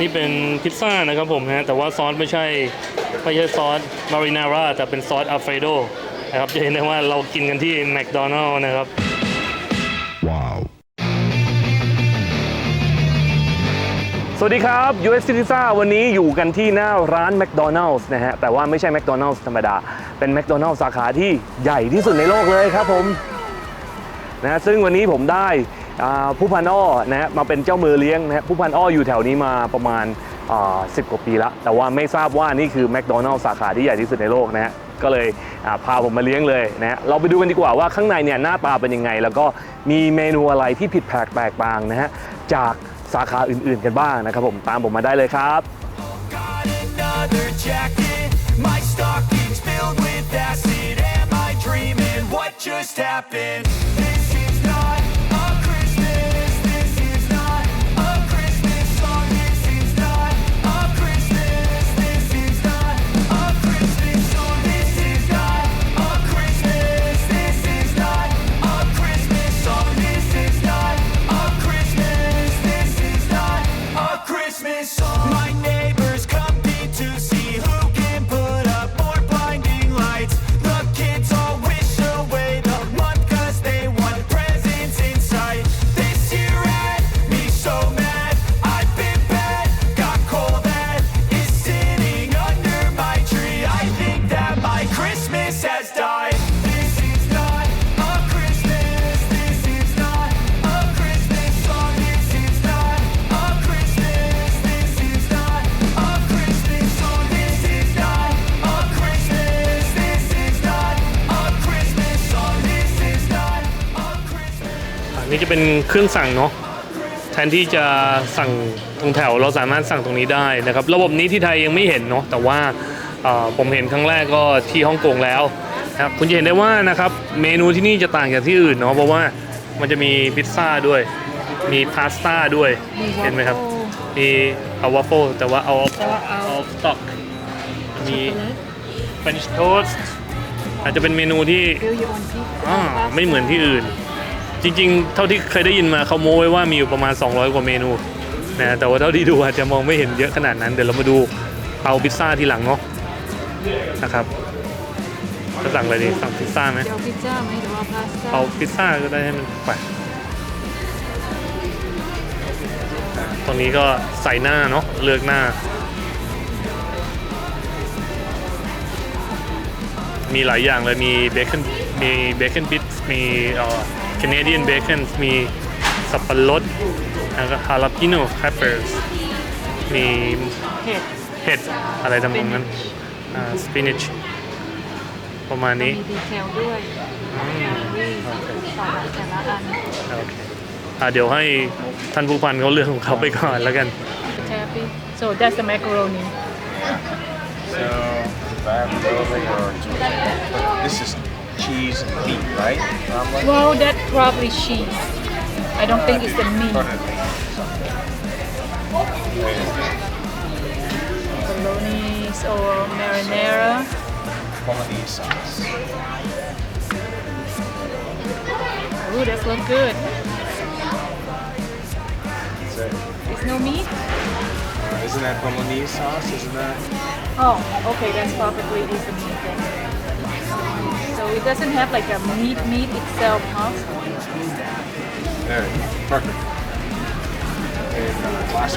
นี่เป็นพิซซ่านะครับผมฮะแต่ว่าซอสไม่ใช่ไม่ใช่ซอสมารินาร่าแต่เป็นซอสอัลเฟรโดนะครับจะเห็นได้ว่าเรากินกันที่แมคโดนัลล์นะครับ Wow. สวัสดีครับ US c i t i z a วันนี้อยู่กันที่หน้าร้าน McDonald's นะฮะ แต่ว่าไม่ใช่ McDonald's ธรรมดา เป็น McDonald's สาขาที่ใหญ่ที่สุดในโลกเลยครับผมนะฮะซึ่งวันนี้ผมได้อ่า ผู้พันอ้อนะฮะมาเป็นเจ้ามือเลี้ยงนะฮะผู้พันอ้ออยู่แถวนี้มาประมาณอ่า10กว่าปีละแต่ว่าไม่ทราบว่านี่คือ McDonald's สาขาที่ใหญ่ที่สุดในโลกนะฮะก็เลยพาผมมาเลี้ยงเลยนะฮะเราไปดูกันดีกว่าว่าข้างในเนี่ยหน้าตาเป็นยังไง แล้วก็มีเมนูอะไรที่ผิดแปลกแตกต่างนะฮะจากสาขาอื่นๆกันบ้างนะครับผมตามผมมาได้เลยครับ Got another นนี้จะเป็นเครื่องสั่งเนาะแทนที่จะสั่งตรงแถวเราสามารถสั่งตรงนี้ได้นะครับ ระบบนี้ที่ไทยยังไม่เห็นเนาะแต่ว่าเอ่อผมเห็นครั้งแรกก็ที่ฮ่องกงแล้วนะครับคุณจะเห็นได้ว่านะครับเมนูที่นี่จะต่างจากที่อื่นเนาะเพราะว่ามันจะมีพิซซ่าด้วย มีพาสต้าด้วยมีเห็นไหมครับ waffle มีเอาวัฟเฟิลแต่ว่าเอาแต่ว่าเอาเอาสต็อกมีช็อกโกแลต French toast อาจจะเป็นเมนูที่ฟิลอยู่บนที่อ่าไม่เหมือนที่อื่น จริงๆ เท่าที่เคยได้ยินมาเขาโม้ไว้ว่ามีอยู่ประมาณ 200 กว่าเมนูนะแต่ว่าเท่าที่ดูอาจจะมองไม่เห็นเยอะขนาดนั้น เดี๋ยวเรามาดูเตาพิซซ่าทีหลังเนาะนะครับจะสั่งอะไรดีสั่งพิซซ่าไหมจะเอาพิซซ่าไหมหรือว่าพาสต้าเอาพิซซ่าก็ได้ให้มันไปตรงนี้ก็ใส่หน้าเนาะเลือกหน้า มีหลายอย่างเลยมีเบคอนมีเบคอนบิทมีเอ่อ แคนาเดียนเบคอนมีสับปะรดแล้วก็ฮาลาปิโน่แคปเปอร์สมีเห็ดเห็ดอะไรต่างๆนั้นสปินิชประมาณนี้มีดีเทลด้วยวิ่งต่อแต่ละอันโอเคอะเดี๋ยวให้ท่านผู้พันเขาเรื่องของเขาไปก่อนแล้วกัน Tappy so that's the macaroni So, ravioli or this is cheese and meat, right? Omelet? well that's probably cheese I don't think it's the meat bolognese or marinara Bolognese sauce. ooh that look good Is it, there's no meat uh, isn't that bolognese sauce? Isn't that? Oh, okay, that's probably is the meat then. So it doesn't have like a meat meat itself, huh? There, perfect. And uh, glass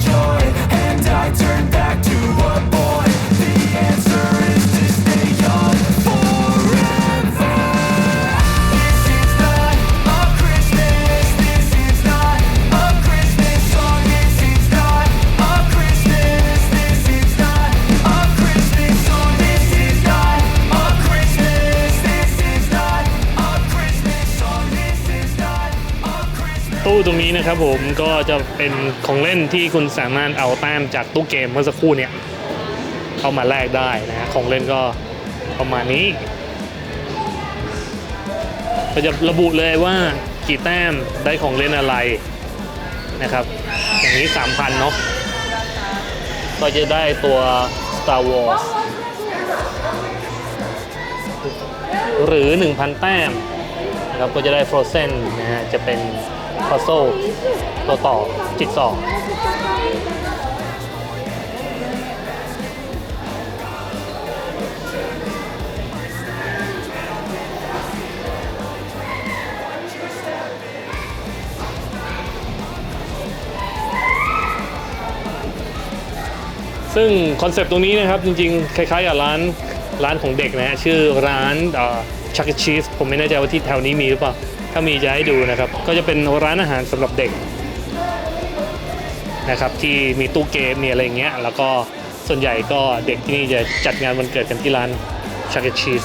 joy, and I turn ตู้ตรงนี้นะครับผมก็จะเป็นของเล่นที่คุณสามารถเอาแต้มจากตู้เกมเมื่อสักครู่เนี่ยเข้ามาแลกได้นะของเล่นก็ประมาณนี้ก็จะระบุเลยว่ากี่แต้มได้ของเล่นอะไรนะครับ อย่างนี้ 3,000 เนาะก็จะได้ตัว Star Wars หรือ 1,000 แต้มนะครับก็จะได้ Frozen นะฮะจะเป็น puzzle ตัวต่อจิกซอว์ซึ่งคอนเซปต์ตรงนี้นะครับจริงๆ คล้ายๆกับร้านร้านของเด็กนะฮะชื่อร้านชักชีสผมไม่แน่ใจว่าที่แถวนี้มีหรือเปล่า ถ้ามีจะให้ดูนะครับ ก็จะเป็นร้านอาหารสำหรับเด็กนะครับที่มีตู้เกมมีอะไรเงี้ยแล้วก็ส่วนใหญ่ก็เด็กที่นี่จะจัดงานวันเกิดกันที่ร้านชักชีส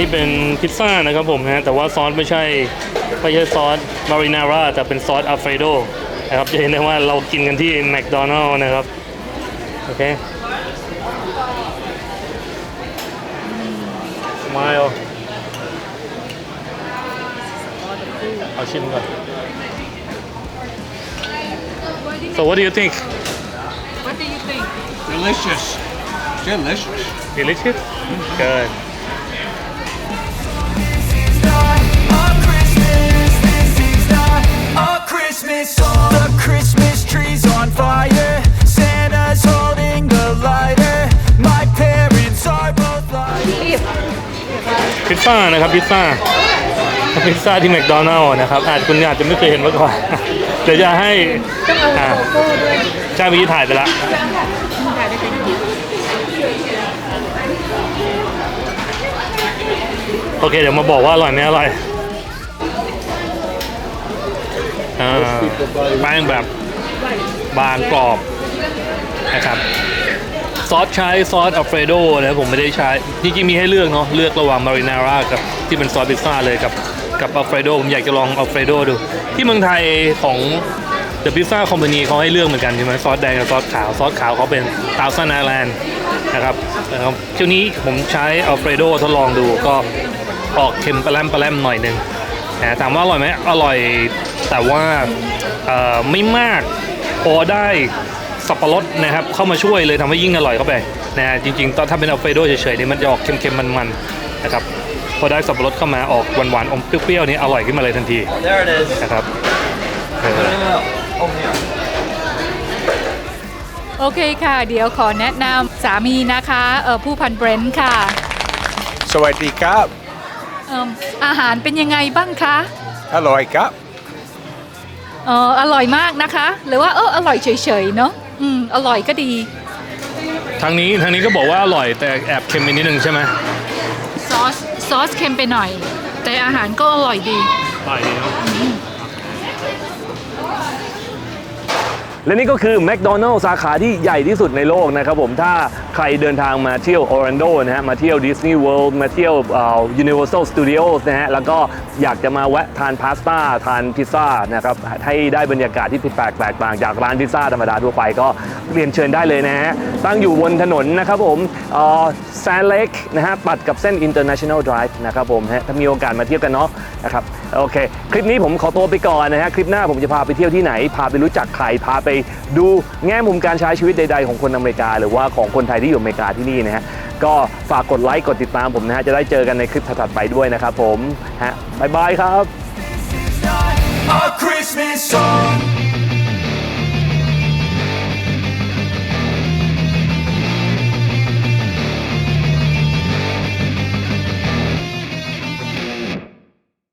นี่เป็นพิซซ่านะครับผมนะแต่ว่าซอสไม่ใช่ไม่ใช่ซอสมารินาร่าแต่เป็นซอสอัลเฟรโดนะครับจะเห็นได้ว่าเรากินกันที่แมคโดนัลล์นะครับ โอเคมาเอาเอาชิมก่อน so what do you think What do you think? Delicious. Delicious. delicious good Christmas. The Christmas tree's on fire. Santa's holding the lighter. My parents are both lying. พิซซ่านะครับพิซซ่าพิซซ่าที่แมคโดนัลล์นะครับอาจคุณอาจจะไม่เคยเห็นมาก่อนเดี๋ยวจะให้อ่าใช่เมื่อกี้ถ่ายไปแล้วโอเคเดี๋ยวมาบอกว่าอร่อยไม่อร่อย แป้งแบบบางกรอบนะครับซอสใช้ซอสอัลเฟรโดนะผมไม่ได้ใช้จริงๆมีให้เลือกเนาะเลือกระหว่างมารินาร่ากับที่เป็นซอสพิซซ่าเลยกับกับอัลเฟรโดผมอยากจะลองอัลเฟรโดดู ที่เมืองไทยของ The Pizza Company เขาให้เลือกเหมือนกันใช่ไหมซอสแดงกับซอสขาวซอสขาวเขาเป็นตาซานาแลนด์นะครับเที่ยวนี้ผมใช้อัลเฟรโดทดลองดูก็ออกเค็มปลาแรมปลาแรมหน่อยหนึง นะถามว่าอร่อยไหมอร่อยแต่ว่าเอ่อไม่มากพอได้สับปะรดนะครับเข้ามาช่วยเลยทำให้ยิ่งอร่อยเข้าไปนะฮะจริงๆตอนถ้าเป็นอัลเฟรโดเฉยๆเนี่ยมันจะออกเค็มๆมันๆนะครับพอได้สับปะรดเข้ามาออกหวานๆอมเปรี้ยวๆนี่อร่อยขึ้นมาเลยทันที There it is. นะครับเออ Put it out. Over here. โอเคค่ะ เดี๋ยวขอแนะนำสามีนะคะเออผู้พันเบรนท์ค่ะ สวัสดีครับ เอิ่มอาหารเป็นยังไงบ้างคะ อร่อยครับ เอออร่อยมากนะคะ หรือว่าเอออร่อยเฉยๆเนาะอืมอร่อยก็ดี ทางนี้ทางนี้ก็บอกว่าอร่อยแต่แอบเค็มไปนิดนึงใช่ไหมซอส ซอสเค็มไปหน่อย แต่อาหารก็อร่อยดี อร่อยดีเนาะ และนี่ก็คือแม d โดนัล s สาขาที่ใหญ่ที่สุดในโลกนะครับผมถ้าใครเดินทางมาเที่ยวออร์แลนโดนะฮะมาเที่ยวดิสนีย์เวิลด์มาเที่ยวยูนิเวอร์แซลสตูดิโอสนะฮะแล้วก็อยากจะมาแวะทานพาสต้าทานพิซซ่านะครับให้ได้บรรยากาศที่ผิดแปลกแตกต่างจากร้านพิซซ่าธรรมดาทั่วไปก็เรียนเชิญได้เลยนะฮะตั้งอยู่บนถนนนะครับผมแซนเล็กนะฮะตัดกับเส้น International Drive นะครับผมฮะถ้ามีโอกาสมาเที่ยวกันเนาะนะครับ โอเค คลิปนี้ผมขอตัวไปก่อนนะฮะ คลิปหน้าผมจะพาไปเที่ยวที่ไหน พาไปรู้จักใคร พาไปดูแง่มุมการใช้ชีวิตใด ๆ ของคนอเมริกา หรือว่าของคนไทยที่อยู่อเมริกาที่นี่นะฮะ ก็ฝากกดไลค์ กดติดตามผมนะฮะ จะได้เจอกันในคลิปถัดๆไปด้วยนะครับผม ฮะบายบายครับ A Christmas song.